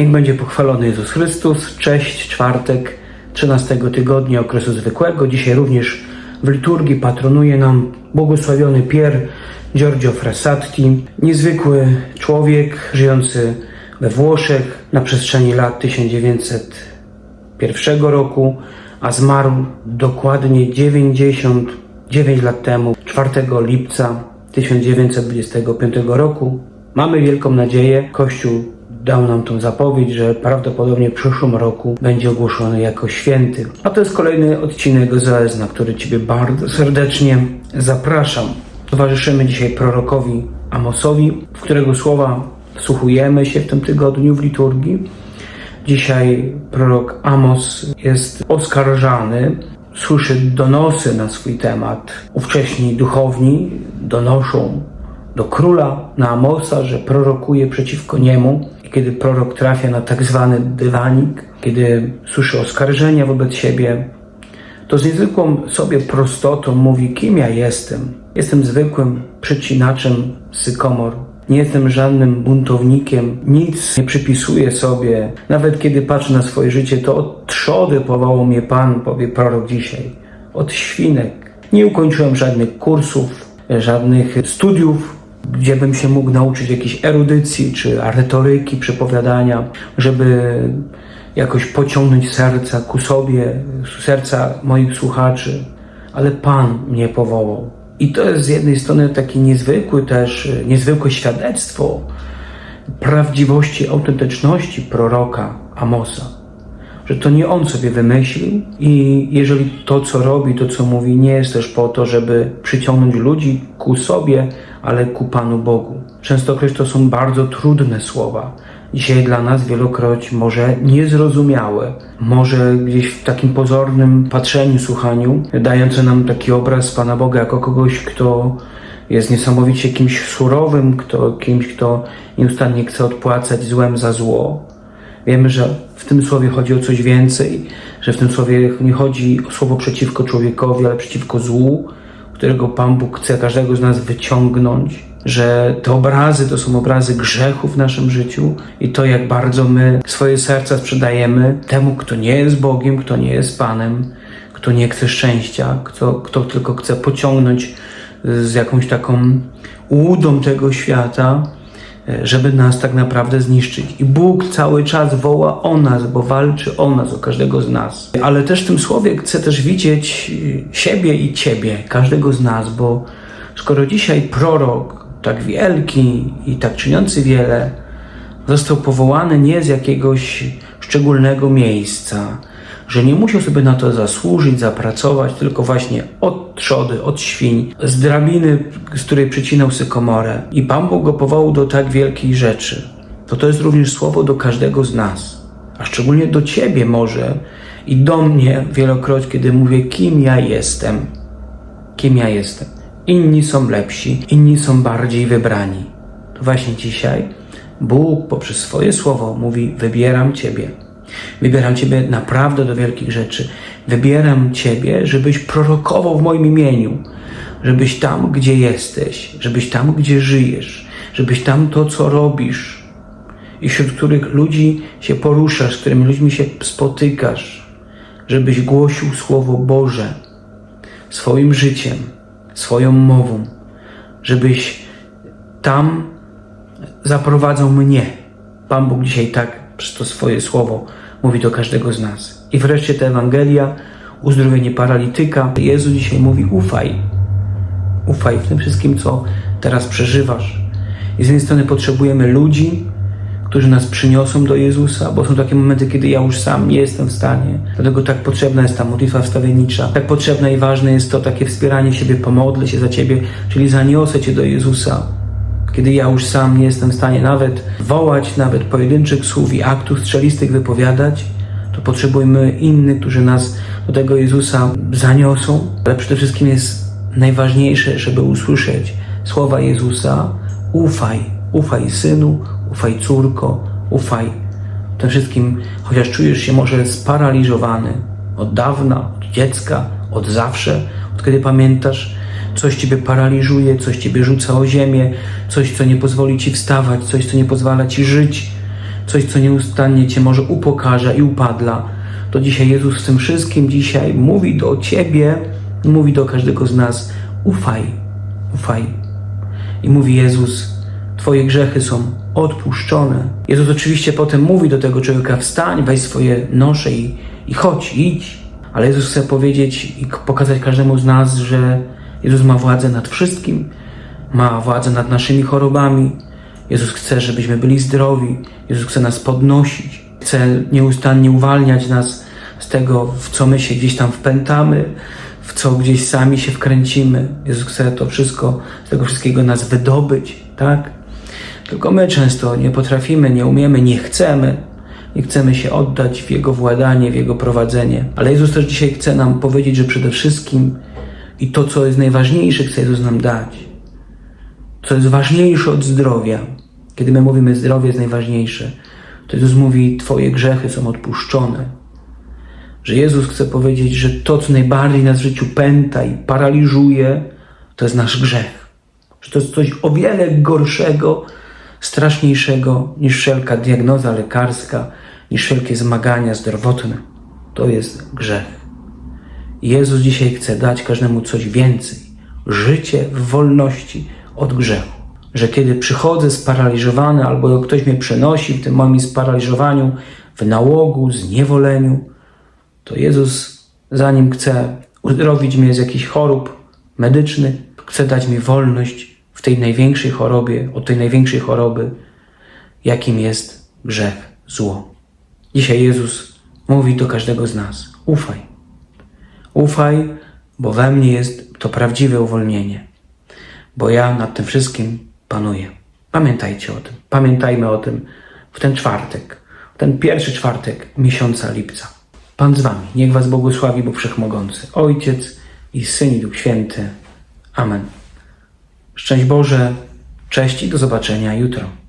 Niech będzie pochwalony Jezus Chrystus. Cześć, czwartek 13 tygodnia okresu zwykłego. Dzisiaj również w liturgii patronuje nam błogosławiony Pier Giorgio Frassati, niezwykły człowiek żyjący we Włoszech na przestrzeni lat 1901 roku, a zmarł dokładnie 99 lat temu, 4 lipca 1925 roku. Mamy wielką nadzieję, Kościół dał nam tą zapowiedź, że prawdopodobnie w przyszłym roku będzie ogłoszony jako święty. A to jest kolejny odcinek ZOS, na który Ciebie bardzo serdecznie zapraszam. Towarzyszymy dzisiaj prorokowi Amosowi, w którego słowa wsłuchujemy się w tym tygodniu w liturgii. Dzisiaj prorok Amos jest oskarżany, słyszy donosy na swój temat. Ówcześni duchowni donoszą do króla, na Amosa, że prorokuje przeciwko niemu. I kiedy prorok trafia na tak zwany dywanik, kiedy słyszy oskarżenia wobec siebie, to z niezwykłą sobie prostotą mówi, kim ja jestem. Jestem zwykłym przecinaczem sykomor. Nie jestem żadnym buntownikiem, nic nie przypisuję sobie. Nawet kiedy patrzę na swoje życie, to od trzody powołał mnie Pan, powie prorok dzisiaj. Od świnek. Nie ukończyłem żadnych kursów, żadnych studiów, gdzie bym się mógł nauczyć jakiejś erudycji czy retoryki, przepowiadania, żeby jakoś pociągnąć serca ku sobie, serca moich słuchaczy. Ale Pan mnie powołał. I to jest z jednej strony taki niezwykły też, niezwykłe świadectwo prawdziwości, autentyczności proroka Amosa. Że to nie on sobie wymyślił i jeżeli to, co robi, to, co mówi, nie jest też po to, żeby przyciągnąć ludzi ku sobie, ale ku Panu Bogu. Częstokroć to są bardzo trudne słowa. Dzisiaj dla nas wielokroć może niezrozumiałe, może gdzieś w takim pozornym patrzeniu, słuchaniu, dające nam taki obraz Pana Boga jako kogoś, kto jest niesamowicie kimś surowym, kto, kimś, kto nieustannie chce odpłacać złem za zło. Wiemy, że w tym słowie chodzi o coś więcej, że w tym słowie nie chodzi o słowo przeciwko człowiekowi, ale przeciwko złu, którego Pan Bóg chce każdego z nas wyciągnąć, że te obrazy to są obrazy grzechu w naszym życiu i to, jak bardzo my swoje serca sprzedajemy temu, kto nie jest Bogiem, kto nie jest Panem, kto nie chce szczęścia, kto, kto tylko chce pociągnąć z jakąś taką łudą tego świata, żeby nas tak naprawdę zniszczyć. I Bóg cały czas woła o nas, bo walczy o nas, o każdego z nas. Ale też w tym słowie chcę też widzieć siebie i Ciebie, każdego z nas, bo skoro dzisiaj prorok, tak wielki i tak czyniący wiele, został powołany nie z jakiegoś szczególnego miejsca, że nie musiał sobie na to zasłużyć, zapracować, tylko właśnie od trzody, od świń, z drabiny, z której przycinał sykomorę. I Pan Bóg go powołał do tak wielkiej rzeczy. To to jest również słowo do każdego z nas, a szczególnie do Ciebie może i do mnie wielokroć, kiedy mówię, kim ja jestem. Kim ja jestem. Inni są lepsi, inni są bardziej wybrani. To właśnie dzisiaj Bóg poprzez swoje słowo mówi: Wybieram Ciebie. Wybieram Ciebie naprawdę do wielkich rzeczy. Wybieram Ciebie, żebyś prorokował w moim imieniu, żebyś tam, gdzie jesteś, żebyś tam, gdzie żyjesz, żebyś tam to, co robisz i wśród których ludzi się poruszasz, z którymi ludźmi się spotykasz, żebyś głosił Słowo Boże swoim życiem, swoją mową, żebyś tam zaprowadzał mnie. Pan Bóg dzisiaj tak przez to swoje słowo mówi do każdego z nas. I wreszcie ta Ewangelia, uzdrowienie paralityka. Jezu dzisiaj mówi: ufaj. Ufaj w tym wszystkim, co teraz przeżywasz. I z jednej strony potrzebujemy ludzi, którzy nas przyniosą do Jezusa, bo są takie momenty, kiedy ja już sam nie jestem w stanie. Dlatego tak potrzebna jest ta modlitwa wstawiennicza. Tak potrzebne i ważne jest to takie wspieranie siebie, pomodlę się za Ciebie, czyli zaniosę Cię do Jezusa kiedy ja już sam nie jestem w stanie nawet wołać, nawet pojedynczych słów i aktów strzelistych wypowiadać, to potrzebujemy innych, którzy nas do tego Jezusa zaniosą. Ale przede wszystkim jest najważniejsze, żeby usłyszeć słowa Jezusa: ufaj, ufaj synu, ufaj córko, ufaj. Tym wszystkim, chociaż czujesz się może sparaliżowany od dawna, od dziecka, od zawsze, od kiedy pamiętasz, coś ciebie paraliżuje, coś ciebie rzuca o ziemię, coś, co nie pozwoli ci wstawać, coś, co nie pozwala ci żyć, coś, co nieustannie Cię może upokarza i upadla, to dzisiaj Jezus w tym wszystkim dzisiaj mówi do Ciebie, mówi do każdego z nas, ufaj, ufaj. I mówi Jezus, Twoje grzechy są odpuszczone. Jezus oczywiście potem mówi do tego człowieka, wstań, weź swoje nosze i, i chodź, idź. Ale Jezus chce powiedzieć i pokazać każdemu z nas, że Jezus ma władzę nad wszystkim, ma władzę nad naszymi chorobami. Jezus chce, żebyśmy byli zdrowi. Jezus chce nas podnosić. Chce nieustannie uwalniać nas z tego, w co my się gdzieś tam wpętamy, w co gdzieś sami się wkręcimy. Jezus chce to wszystko, z tego wszystkiego nas wydobyć, tak? Tylko my często nie potrafimy, nie umiemy, nie chcemy. Nie chcemy się oddać w Jego władanie, w Jego prowadzenie. Ale Jezus też dzisiaj chce nam powiedzieć, że przede wszystkim i to, co jest najważniejsze, chce Jezus nam dać. Co jest ważniejsze od zdrowia. Kiedy my mówimy, zdrowie jest najważniejsze, to Jezus mówi, Twoje grzechy są odpuszczone. Że Jezus chce powiedzieć, że to, co najbardziej nas w życiu pęta i paraliżuje, to jest nasz grzech. Że to jest coś o wiele gorszego, straszniejszego niż wszelka diagnoza lekarska, niż wszelkie zmagania zdrowotne. To jest grzech. Jezus dzisiaj chce dać każdemu coś więcej. Życie w wolności od grzechu. Że kiedy przychodzę sparaliżowany, albo ktoś mnie przenosi w tym moim sparaliżowaniu, w nałogu, zniewoleniu, to Jezus, zanim chce uzdrowić mnie z jakichś chorób medycznych, chce dać mi wolność w tej największej chorobie, od tej największej choroby, jakim jest grzech, zło. Dzisiaj Jezus mówi do każdego z nas: ufaj. Ufaj, bo we mnie jest to prawdziwe uwolnienie, bo ja nad tym wszystkim panuję. Pamiętajcie o tym, pamiętajmy o tym w ten czwartek, w ten pierwszy czwartek miesiąca lipca. Pan z Wami, niech Was błogosławi Bóg Wszechmogący, Ojciec i Syn i Duch Święty. Amen. Szczęść Boże, cześć i do zobaczenia jutro.